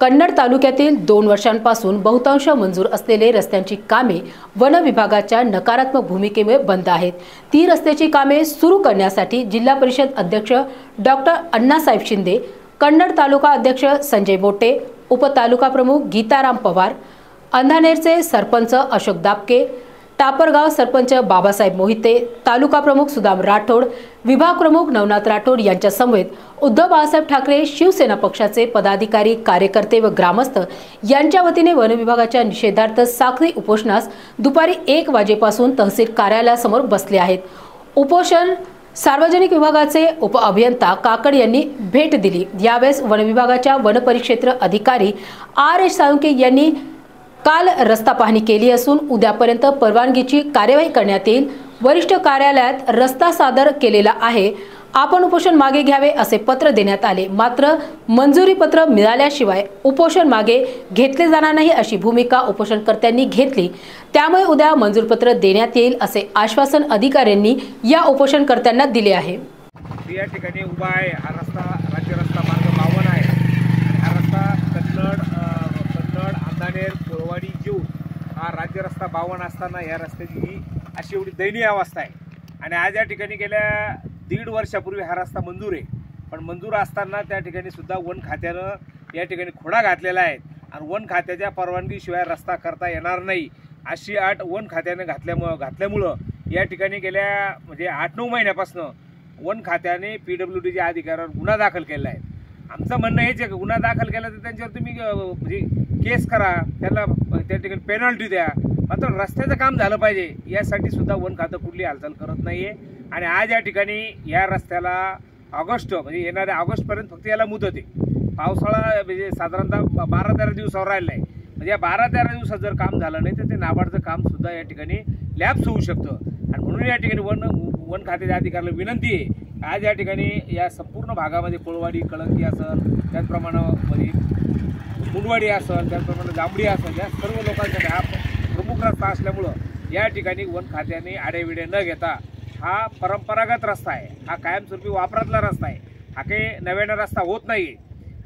कन्नड तालुक्यातील दोन वर्षांपासून बहुतांश मंजूर असलेले रस्त्यांची कामे वन विभागाच्या नकारात्मक भूमिकेमुळे बंद आहेत. ती रस्त्याची कामे सुरू करण्यासाठी जिल्हा परिषद अध्यक्ष डॉक्टर अण्णासाहेब शिंदे कन्नड तालुका अध्यक्ष संजय बोटे उपतालुका प्रमुख गीताराम पवार अंधानेरचे सरपंच अशोक दापके टापरगाव सरपंच बाबासाहेब मोहिते तालुका प्रमुख सुदाम राठोड विभाग प्रमुख नवनाथ राठोड यांच्या समवेत उद्धव बाळासाहेब ठाकरे शिवसेना पक्षाचे पदाधिकारी कार्यकर्ते व ग्रामस्थ यांच्या वतीने वनविभागाच्या निषेधार्थ साखळी उपोषणास दुपारी एक वाजेपासून तहसील कार्यालयासमोर बसले आहेत. उपोषण सार्वजनिक विभागाचे उप अभियंता काकड यांनी भेट दिली. यावेळेस वनविभागाच्या वनपरिक्षेत्र अधिकारी आर एस साळुंके यांनी काल रस्ता पाहणी केली असून उद्यापर्यंत परवानगीची कार्यवाही करण्यात येईल. वरिष्ठ कार्यालयात रस्ता सादर केलेला आहे. आपण उपोषण मागे घ्यावे असे पत्र देण्यात आले. मात्र मंजुरी पत्र मिळाल्याशिवाय उपोषण मागे घेतले जाणार नाही अशी भूमिका उपोषणकर्त्यांनी घेतली. त्यामुळे उद्या मंजूरपत्र देण्यात येईल असे आश्वासन अधिकाऱ्यांनी या उपोषणकर्त्यांना दिले आहे. या ठिकाणी उभा आहे हा रस्ता मार्ग बावन आहे आणि हा रस्ता कन्नड अ, कन्नड अंधानेर कोळवाडी जीव हा राज्य असताना या रस्त्याची ही अशी एवढी दयनीय अवस्था आहे. आणि आज या ठिकाणी गेल्या दीड वर्षापूर्वी हा रस्ता मंजूर आहे. पण मंजूर असताना त्या ठिकाणी सुद्धा वन खात्यानं या ठिकाणी खोडा घातलेला आहे. आणि वन खात्याच्या परवानगीशिवाय रस्ता करता येणार नाही अशी अट वन खात्यानं घातल्यामुळं घातल्यामुळं या ठिकाणी गेल्या म्हणजे आठ नऊ महिन्यापासून वन खात्याने पी डब्ल्यू डीच्या अधिकाऱ्यावर गुन्हा दाखल केला आहे. आमचं म्हणणं हेच आहे की गुन्हा दाखल केला तर त्यांच्यावर तुम्ही म्हणजे केस करा त्याला त्या ठिकाणी पेनल्टी द्या मात्र रस्त्याचं काम झालं पाहिजे. यासाठी सुद्धा वन खातं कुठली हालचाल करत नाही आहे आणि आज या ठिकाणी या रस्त्याला ऑगस्ट म्हणजे येणाऱ्या ऑगस्टपर्यंत फक्त याला मुदत आहे. पावसाळा म्हणजे साधारणतः बारा तेरा दिवसावर राहिला आहे म्हणजे या बारा तेरा दिवसात जर काम झालं नाही तर ते नाबार्डचं काम सुद्धा या ठिकाणी लॅप्स होऊ शकतं. आणि म्हणून या ठिकाणी वन वन खात्याच्या अधिकाऱ्याला विनंती आहे आज या ठिकाणी या संपूर्ण भागामध्ये कोळवाडी कळंकी असेल त्याचप्रमाणे म्हणजे मुंडवाडी असेल त्याचप्रमाणे जांभडी असेल या सर्व लोकांसाठी हा रस्ता असल्यामुळं या ठिकाणी वन खात्याने आडेविडे न घेता हा परंपरागत रस्ता आहे. हा कायमस्वरूपी वापरातला रस्ता आहे. हा काही नव्यानं रस्ता होत नाही.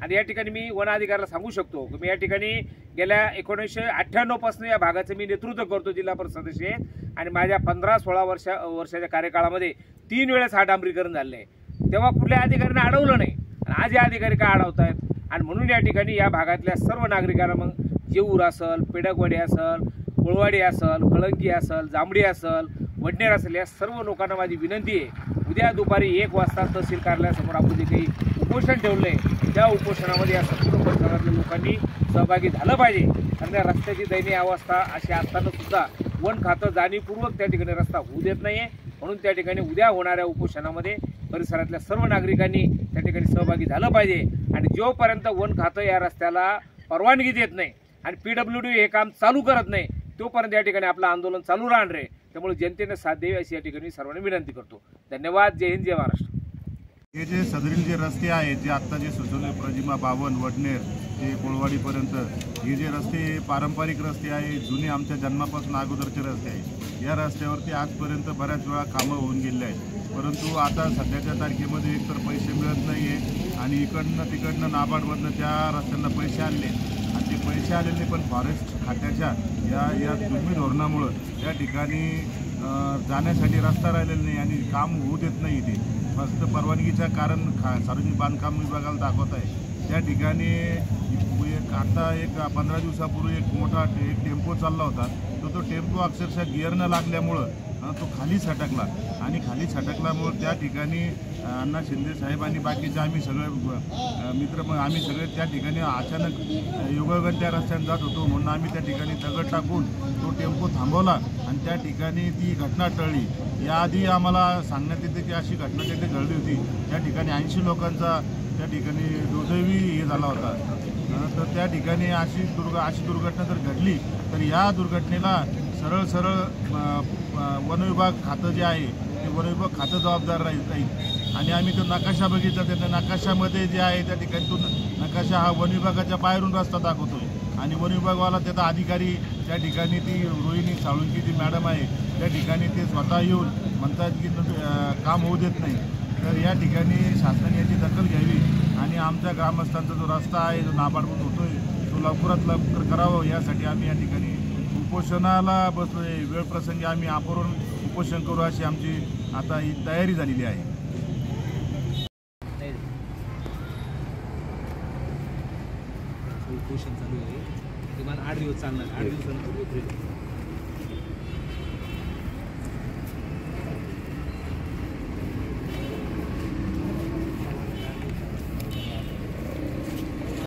आणि या ठिकाणी मी वन अधिकाऱ्याला सांगू शकतो की मी या ठिकाणी गेल्या एकोणीसशे अठ्ठ्याण्णवपासून या भागाचं मी नेतृत्व करतो जिल्हा परिषद सदस्य आहे आणि माझ्या पंधरा सोळा वर्षा वर्षाच्या कार्यकाळामध्ये तीन वेळेस हा डांबरीकरण झालं आहे. तेव्हा कुठल्या अधिकाऱ्याने अडवलं नाही. आणि आज या अधिकारी का अडवत आहेत आणि म्हणून या ठिकाणी या भागातल्या सर्व नागरिकांना मग जेऊर असल पेडकवाडी असल कोळवाडी असल कळंकी असल जांभडी असल वडनेर असेल या सर्व लोकांना माझी विनंती आहे. उद्या दुपारी एक वाजता तहसील कार्यालयासमोर आपण जे काही उपोषण ठेवलं आहे त्या उपोषणामध्ये या संपूर्ण परिसरातल्या लोकांनी सहभागी झालं पाहिजे. कारण या रस्त्याची दयनीय अवस्था अशी असताना सुद्धा वन खातं जाणीवपूर्वक त्या ठिकाणी रस्ता होऊ देत नाही आहे म्हणून त्या ठिकाणी उद्या होणाऱ्या उपोषणामध्ये परिसरातल्या सर्व नागरिकांनी त्या ठिकाणी सहभागी झालं पाहिजे. आणि जोपर्यंत वन खातं या रस्त्याला परवानगी देत नाही आणि पी डब्ल्यू डी हे काम चालू करत नाही तोपर्यंत या ठिकाणी आपलं आंदोलन चालू राहणार आहे. त्यामुळे जनतेने साथ द्यावी अशी या ठिकाणी सर्वांनी विनंती करतो. धन्यवाद. जय हिंद जय महाराष्ट्र. हे जे सदरील जे रस्ते आहेत जे आत्ता जे सुचवले प्रतिमा बावन वडनेर ते कोळवाडीपर्यंत हे जे रस्ते पारंपरिक रस्ते आहे जुने आमच्या जन्मापासून अगोदरचे रस्ते आहेत या रस्त्यावरती आजपर्यंत बऱ्याच वेळा कामं होऊन गेले आहेत. परंतु आता सध्याच्या तारखेमध्ये एकतर पैसे मिळत नाही आहे आणि इकडनं तिकडनं नाबार्डमधनं त्या रस्त्यांना पैसे आणले. ते पैसे आलेले पण फॉरेस्ट खात्याच्या या या दुर्मी धोरणामुळं त्या ठिकाणी जाण्यासाठी रस्ता राहिलेला नाही आणि काम होऊ देत नाही ते फक्त परवानगीचं कारण खा सार्वजनिक बांधकाम विभागाला दाखवत आहे. त्या ठिकाणी एक आता एक पंधरा दिवसापूर्वी एक मोठा एक टेम्पो चालला होता. तो तो टेम्पो अक्षरशः गिअरनं न लागल्यामुळं तो खाली सटकला आणि खाली सटकल्यामुळं त्या ठिकाणी अण्णा शिंदे साहेब आणि बाकीचे आम्ही सगळे मित्र मग आम्ही सगळे त्या ठिकाणी अचानक अं, योगायोगाने त्या रस्त्याने जात होतो. म्हणून आम्ही त्या ठिकाणी दगड टाकून तो टेम्पो थांबवला आणि त्या ठिकाणी ती घटना टळली. याआधी आम्हाला सांगण्यात येते की अशी घटना तिथे घडली होती. त्या ठिकाणी ऐंशी लोकांचा त्या ठिकाणी दुर्दैवी हे झाला होता. तर त्या ठिकाणी अशी दुर्ग अशी दुर्घटना जर घडली तर या दुर्घटनेला सरळ सरळ अं, वन विभाग खातं जे आहे ते वन विभाग खातं जबाबदार राहील राहील. आणि आम्ही तो नकाशा बघितला त्या नकाशामध्ये जे आहे त्या ठिकाणी तो नकाशा हा वन विभागाच्या बाहेरून रस्ता दाखवतो आणि वन विभागवाला त्याचा अधिकारी त्या ठिकाणी ती रोहिणी साळुंकी जी मॅडम आहे त्या ठिकाणी ते स्वतः येऊन म्हणतात की काम होऊ देत नाही. तर या ठिकाणी शासनाने याची दखल घ्यावी. आणि आमच्या ग्रामस्थांचा जो रस्ता आहे जो नाबाडमून होतोय तो लवकरात लवकर करावं यासाठी आम्ही या ठिकाणी उपोषणाला बसलोय. वेळप्रसंगी आम्ही आपण उपोषण करू अशी आमची आता ही तयारी झालेली आहे. उपोषण चालू आहे. किमान आठ दिवस चालणार. आठ दिवसानंतर